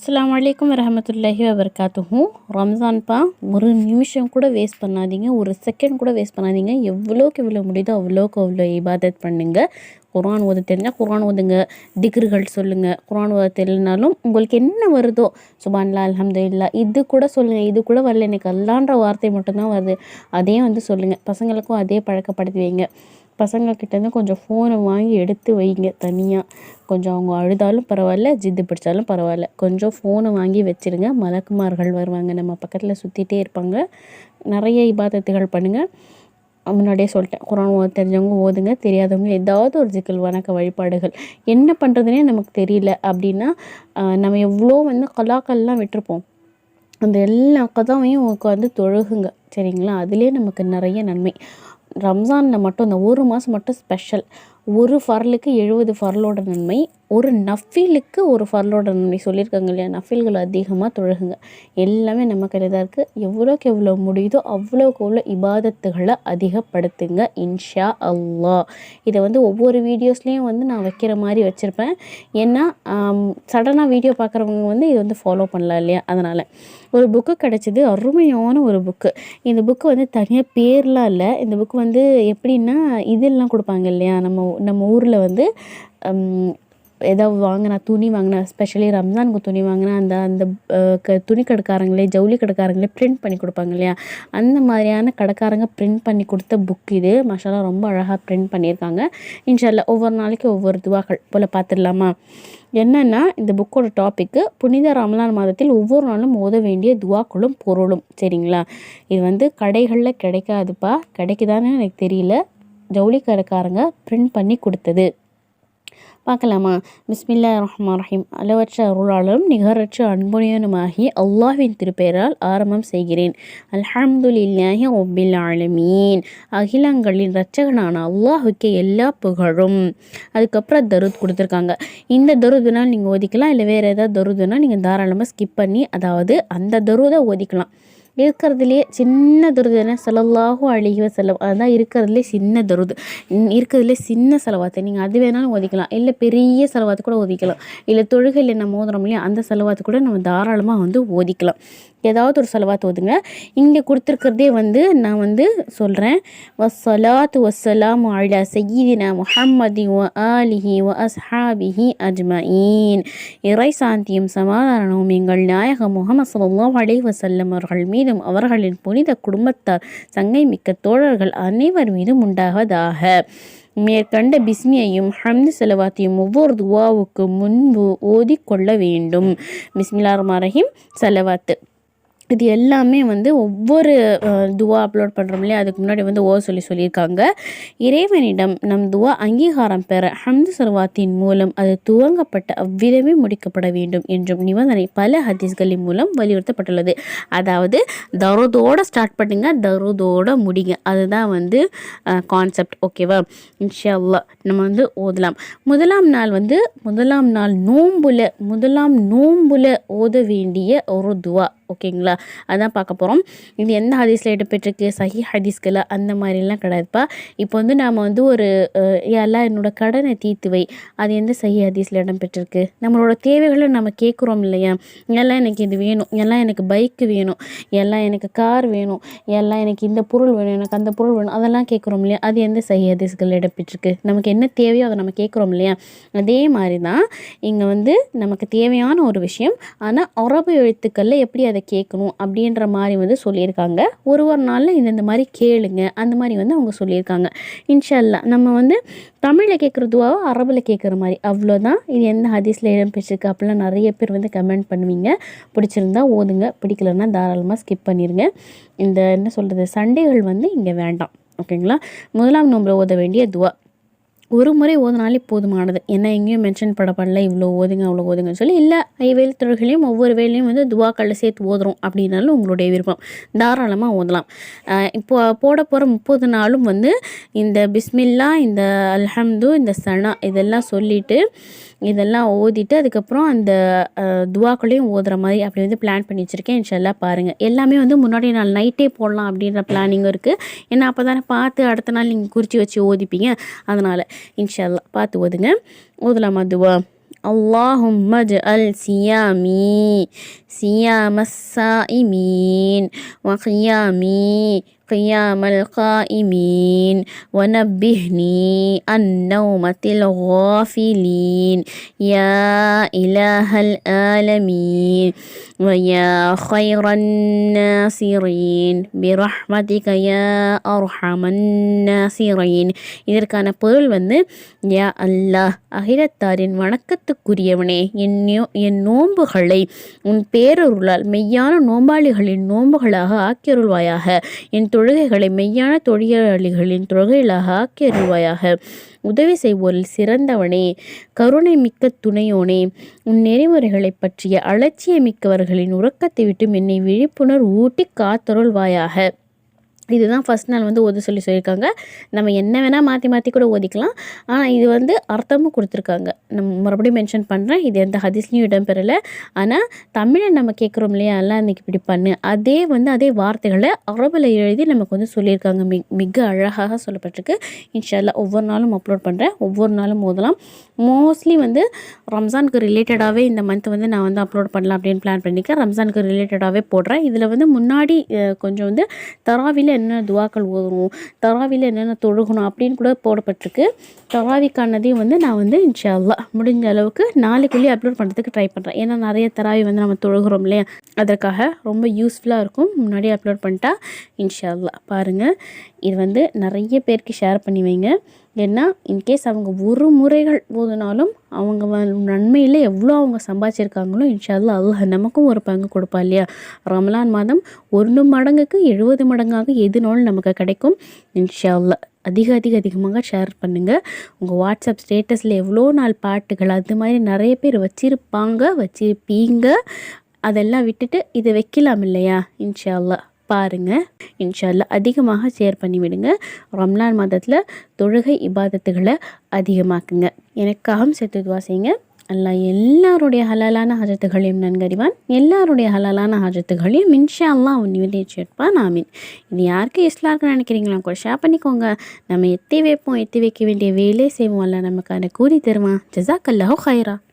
அஸ்லாம் வலைக்கம் வரமத்துல்லாஹி வபரகாத்துஹும் ரம்ஜான்ப்பா ஒரு நிமிஷம் கூட வேஸ்ட் பண்ணாதீங்க. ஒரு செகண்ட் கூட வேஸ்ட் பண்ணாதீங்க. எவ்வளோக்கு எவ்வளோ முடியுதோ அவ்வளோக்கு அவ்வளோ இபாதத் பண்ணுங்கள் குரான் ஓத தெரிஞ்சால் குரான் ஓதுங்க. டிகிரிகள் சொல்லுங்கள் குரான் ஓத தெரியலனாலும் உங்களுக்கு என்ன வருதோ? சுபான்லா அல்ஹம்துலில்லா. இது கூட சொல்லுங்கள் இது கூட வரல. எனக்கு அல்லான்ற வார்த்தை மட்டும்தான் வருது. அதையும் வந்து சொல்லுங்கள் பசங்களுக்கும் அதே பழக்கப்படுத்தி வைங்க. பசங்கக்கிட்டேருந்து கொஞ்சம் ஃபோனை வாங்கி எடுத்து வைங்க தனியாக கொஞ்சம் அவங்க அழுதாலும் பரவாயில்ல ஜித்து பிடிச்சாலும் பரவாயில்ல. கொஞ்சம் ஃபோனை வாங்கி வச்சுருங்க. மலக்குமார்கள் வருவாங்க. நம்ம பக்கத்தில் சுற்றிட்டே இருப்பாங்க. நிறைய இபாதத்துகள் பண்ணுங்கள் முன்னாடியே சொல்லிட்டேன். குரான் தெரிஞ்சவங்க ஓதுங்க தெரியாதவங்க ஏதாவது ஒரு ஜிக்கல் வணக்க வழிபாடுகள். என்ன பண்ணுறதுனே நமக்கு தெரியல அப்படின்னா நம்ம எவ்வளோ வந்து கலாக்கள்லாம் விட்டுருப்போம். அந்த எல்லா கதாவையும் உட்காந்து தொழுகுங்க. சரிங்களா? அதுலேயே நமக்கு நிறைய நன்மை. ரம்ஜானில் மட்டும் இந்த ஒரு மாதம் மட்டும் ஸ்பெஷல் ஒரு ஃபர்லுக்கு எழுபது ஃபர்லோட நன்மை ஒரு நஃபிலுக்கு ஒரு ஃபர்லோட நன்மை சொல்லியிருக்காங்க இல்லையா? நஃபில்கள் அதிகமாக தொழுகுங்க. எல்லாமே நம்ம கையில் தான் இருக்குது எவ்வளோக்கு எவ்வளோ முடியுதோ அவ்வளோக்கு அவ்வளோ இபாதத்துகளை அதிகப்படுத்துங்க இன்ஷா அல்லா. இதை வந்து ஒவ்வொரு வீடியோஸ்லேயும் வந்து நான் வைக்கிற மாதிரி வச்சுருப்பேன். ஏன்னா சடனாக வீடியோ பார்க்குறவங்க வந்து இது வந்து ஃபாலோ பண்ணலாம் இல்லையா? அதனால். ஒரு புக்கு கிடச்சிது அருமையான ஒரு புக்கு இந்த புக்கு வந்து தனியாக பேர்லாம் இல்லை. இந்த புக்கு வந்து எப்படின்னா இதெல்லாம் கொடுப்பாங்க இல்லையா? நம்ம நம்ம ஊரில் வந்து ஏதாவது வாங்கினா துணி வாங்கினா ஸ்பெஷலி ரம்ஜானுக்கு துணி வாங்கினா அந்த அந்த க துணி கடைக்காரங்களே ஜவுளி கடைக்காரங்களே பிரிண்ட் பண்ணி கொடுப்பாங்க இல்லையா? அந்த மாதிரியான கடைக்காரங்க பிரிண்ட் பண்ணி கொடுத்த புக் இது. மஷாலா ரொம்ப அழகாக பிரிண்ட் பண்ணியிருக்காங்க. இன்ஷால்லா ஒவ்வொரு நாளைக்கு ஒவ்வொரு துவாக்கள் போல் பார்த்துடலாமா? என்னென்னா இந்த புக்கோட டாப்பிக்கு புனித ரமலான் மாதத்தில் ஒவ்வொரு நாளும் ஓத வேண்டிய துவாக்களும் பொருளும். சரிங்களா? இது வந்து கடைகளில் கிடைக்காதுப்பா. கிடைக்குதான்னு எனக்கு தெரியல. ஜவுளி கடைக்காரங்க பிரிண்ட் பண்ணி கொடுத்தது. பார்க்கலாமா? பிஸ்மில்லா ரஹ்மான் ரஹீம் அளவற்ற அருளாளரும் நிகரற்ற அன்புடையனுமாகி அல்லாஹ்வின் திருப்பெயரால் ஆரம்பம் செய்கிறேன். அல்ஹம்துலில்லாஹி ஒப்பில் ஆலமீன். அகிலங்களின் இரட்சகனான அல்லாஹுக்கே எல்லா புகழும். அதுக்கப்புறம் தருத் கொடுத்துருக்காங்க. இந்த தருதுனால் நீங்கள் ஓதிக்கலாம் இல்லை வேறு ஏதாவது தருதுனால் நீங்கள் தாராளமாக ஸ்கிப் பண்ணி அதாவது அந்த தருதை ஓதிக்கலாம். இருக்கிறதுலே சின்ன துருது என்ன? செலவாகும் அழகி செலவு அதுதான் இருக்கிறதுலே சின்ன துருது. இருக்கிறதுலே சின்ன செலவாத்தை. நீங்கள் அது வேணாலும் ஒதுக்கலாம். இல்லை பெரிய செலவாத்து கூட ஒதுக்கலாம். இல்லை தொழுகையில் நம்ம மோதுறோம் இல்லையா? அந்த செலவாத்து கூட நம்ம தாராளமாக வந்து ஓதிக்கலாம் ஏதாவது ஒரு செலவாத்து ஓதுங்க இங்கே கொடுத்துருக்கிறதே வந்து நான் வந்து சொல்கிறேன் வசலாத்து வசலாம் அலா சையீதினா முஹம்மதி வ ஆலிஹி வ அஸ்ஹாபிஹி அஜ்மஈன். இறை சாந்தியும் சமாதானமும் எங்கள் நாயக முகமது சல்லாஹ் அலை வசல்லம் அவர்கள் மீதும் அவர்களின் புனித குடும்பத்தார் சங்கை மிக்க தோழர்கள் அனைவர் மீதும் உண்டாவதாக. மேற்கண்ட பிஸ்மியையும் ஹம்து செலவாத்தையும் ஒவ்வொரு துவாவுக்கு முன்பு ஓதிக்கொள்ள வேண்டும். பிஸ்மிலார் மரஹிம் செலவாத்து. இது எல்லாமே வந்து ஒவ்வொரு துவா அப்லோட் பண்ணுறோம் இல்லையா? அதுக்கு முன்னாடி வந்து ஓ சொல்லி சொல்லியிருக்காங்க. இறைவனிடம் நம் துவா அங்கீகாரம் பெற ஹம்து சர்வாத்தின் மூலம் அது துவங்கப்பட்ட அவ்விதமே முடிக்கப்பட வேண்டும் என்றும் நிபந்தனை பல ஹதீஸ்களின் மூலம் வலியுறுத்தப்பட்டுள்ளது. அதாவது தருதோடு ஸ்டார்ட் பண்ணுங்க தருதோடு முடிங்க. அதுதான் வந்து கான்செப்ட் ஓகேவா இன்ஷால்லா நம்ம வந்து ஓதலாம். முதலாம் நாள் வந்து முதலாம் நாள் நோம்புல முதலாம் நோம்புல ஓத வேண்டிய ஒரு துவா. ஓகேங்களா? அதான் பார்க்க போகிறோம் இது எந்த ஹதீஸில் இடம்பெற்றிருக்கு? சஹி ஹதீஸ்கில் அந்த மாதிரிலாம் கிடையாதுப்பா இப்போ வந்து நாம் வந்து ஒரு எல்லாம் என்னோடய கடனை தீர்த்துவை அது எந்த சஹி ஹதீஸில் இடம்பெற்றிருக்கு? நம்மளோட தேவைகளை நம்ம கேட்குறோம் இல்லையா? எல்லாம் எனக்கு இது வேணும். எல்லாம் எனக்கு பைக்கு வேணும். எல்லாம் எனக்கு கார் வேணும். எல்லாம் எனக்கு இந்த பொருள் வேணும். எனக்கு அந்த பொருள் வேணும். அதெல்லாம் கேட்குறோம் இல்லையா? அது எந்த சஹி ஹதீஸ்கள் இடம்பெற்றிருக்கு? நமக்கு என்ன தேவையோ அதை நம்ம கேட்குறோம் இல்லையா? அதே மாதிரி தான் இங்கே வந்து நமக்கு தேவையான ஒரு விஷயம். ஆனால் அரபு எழுத்துக்களில் எப்படி அதை கேட்கணும் அப்படின்ற மாதிரி வந்து சொல்லியிருக்காங்க. ஒரு ஒரு நாளில் இந்தந்த மாதிரி கேளுங்க. அந்த மாதிரி வந்து அவங்க சொல்லியிருக்காங்க. இன்ஷல்லா நம்ம வந்து தமிழில் கேட்குறதுவாவோ அரபில் கேட்குற மாதிரி. அவ்வளோதான். இது எந்த ஹதீஸில் இடம்பெற்றிருக்கு அப்படிலாம் நிறைய பேர் வந்து கமெண்ட் பண்ணுவீங்க. பிடிச்சிருந்தா ஓதுங்க. பிடிக்கலன்னா தாராளமாக ஸ்கிப் பண்ணிடுங்க இந்த என்ன சொல்கிறது சண்டைகள் வந்து இங்கே வேண்டாம். ஓகேங்களா? முதலாம் நோம்பில் ஓத வேண்டிய துவா. ஒரு முறை ஓதுனாலே போதுமானது. என்ன எங்கேயும் மென்ஷன் படப்படல இவ்வளோ ஓதுங்க அவ்வளோ ஓதுங்கன்னு சொல்லி இல்லை ஐவேல் தொழில்களையும் ஒவ்வொரு வேலையும் வந்து துவாக்களில் சேர்த்து ஓதுறோம் அப்படின்னாலும் உங்களுடைய விருப்பம். தாராளமாக ஓதலாம். இப்போ போட போகிற முப்பது நாளும் வந்து இந்த பிஸ்மில்லா இந்த அல்ஹம்து இந்த சனா இதெல்லாம் சொல்லிவிட்டு இதெல்லாம் ஓதிட்டு அதுக்கப்புறம் அந்த துவாக்களையும் ஓதுற மாதிரி அப்படி வந்து பிளான் பண்ணி வச்சுருக்கேன். இன்ஷல்லா பாருங்கள் எல்லாமே வந்து முன்னாடி நாள் நைட்டே போடலாம் அப்படின்ற பிளானிங்கும் இருக்குது ஏன்னா அப்போ தானே பார்த்து அடுத்த நாள் நீங்கள் குறித்து வச்சு ஓதிப்பீங்க. அதனால் இன்ஷல்லா பார்த்து ஓதுங்க ஓதலாமா துவா اللهم اجعل صيامي صيام الصائمين وقيامي قيام القائمين ونبهني عن نومة الغافلين يا إله العالمين ويا خير الناصرين برحمتك يا أرحم الناصرين இதற்கான பொருள் வந்து யா அல்லாஹ் அகிலத்தாரின் வணக்கத்துக்குரியவனே என் நோ- என் நோன்புகளை உன் பேரருளால் மெய்யான நோம்பாளிகளின் நோன்புகளாக ஆக்கியருள்வாயாக என் தொழுகைகளை மெய்யான தொழிலாளிகளின் தொழுகைகளாக ஆக்கியருள்வாயாக. உதவி செய்வோரில் சிறந்தவனே கருணை மிக்க துணையோனே உன் நெறிமுறைகளைப் பற்றிய அலட்சியமிக்கவர்களின் உறக்கத்தை விட்டு என்னை விழிப்புணர்வு ஊட்டி காத்தருள்வாயாக. இதுதான் ஃபஸ்ட் நாள் வந்து ஓத சொல்லி சொல்லியிருக்காங்க. நம்ம என்ன வேணால் மாற்றி மாற்றி கூட ஓதிக்கலாம். ஆனால் இது வந்து அர்த்தமும் கொடுத்துருக்காங்க. நம்ம மறுபடியும் மென்ஷன் பண்ணுறேன் இது எந்த ஹதிஸ்லையும் இடம்பெறலை. ஆனால் தமிழை நம்ம கேட்குறோம் இல்லையா? எல்லாம் இன்றைக்கி இப்படி பண்ணு. அதே வந்து அதே வார்த்தைகளை அரபில் எழுதி நமக்கு வந்து சொல்லியிருக்காங்க. மிக மிக அழகாக சொல்லப்பட்டிருக்கு. இன்ஷால்லா ஒவ்வொரு நாளும் அப்லோட் பண்ணுறேன் ஒவ்வொரு நாளும் ஓதலாம். மோஸ்ட்லி வந்து ரம்ஜானுக்கு ரிலேட்டடாகவே இந்த மந்த் வந்து நான் வந்து அப்லோட் பண்ணலாம் அப்படின்னு பிளான் பண்ணியிருக்கேன் ரம்ஜானுக்கு ரிலேட்டடாகவே போடுறேன். இதில் வந்து முன்னாடி கொஞ்சம் வந்து தராவியில் என்னென்ன துவாக்கள் ஓதணும் தராவியில் என்னென்ன தொழுகணும் அப்படின்னு கூட போடப்பட்டிருக்கு. தராவிக்கானதையும் வந்து நான் வந்து இன்ஷா முடிஞ்ச அளவுக்கு நாளைக்குள்ளேயே அப்லோட் பண்ணுறதுக்கு ட்ரை பண்ணுறேன் ஏன்னா நிறைய தராவி வந்து நம்ம தொழுகிறோம் இல்லையா? அதற்காக ரொம்ப யூஸ்ஃபுல்லாக இருக்கும். முன்னாடியே அப்லோட் பண்ணிட்டா இன்ஷா பாருங்கள் இது வந்து நிறைய பேருக்கு ஷேர் பண்ணி வைங்க. ஏன்னா இன்கேஸ் அவங்க ஒரு முறைகள் போதுனாலும் அவங்க நன்மையில் எவ்வளோ அவங்க சம்பாதிச்சிருக்காங்களோ இன்ஷால்லா அல்லாஹ் நமக்கும் ஒரு பங்கு கொடுப்பா இல்லையா? ரமலான் மாதம் ஒன்று மடங்குக்கு எழுபது மடங்காக எதுனாலும் நமக்கு கிடைக்கும். இன்ஷால்லா அதிக அதிக அதிகமாக ஷேர் பண்ணுங்கள் உங்கள் வாட்ஸ்அப் ஸ்டேட்டஸில் எவ்வளோ நாள் பாட்டுகள் அது மாதிரி நிறைய பேர் வச்சிருப்பாங்க வச்சிருப்பீங்க. அதெல்லாம் விட்டுட்டு இதை வைக்கலாம் இல்லையா? இன்ஷால்லா பாருங்கள் இன்ஷால்லா அதிகமாக ஷேர் பண்ணி விடுங்க ரம்லான் மாதத்தில் தொழுகை இபாதத்துகளை அதிகமாக்குங்க. எனக்காகவும் சேர்த்து துவா செய்யுங்க. அல்லாஹ் எல்லாருடைய ஹலாலான ஹஜத்துகளையும் நன்கறிவான் எல்லாருடைய ஹலாலான ஹஜத்துகளையும் இன்ஷா அல்லாஹ் அவன் நிறைவேற்றிருப்பான் ஆமீன். இது யாருக்கு இஸ்லாருக்கு நினைக்கிறீங்களா கூட ஷேர் பண்ணிக்கோங்க. நம்ம எத்தி வைப்போம் எத்தி வைக்க வேண்டிய வேலையை செய்வோம். அல்ல நமக்கு அதை கூறி தருவான். ஜசாக் அல்லாஹ் ஹைரா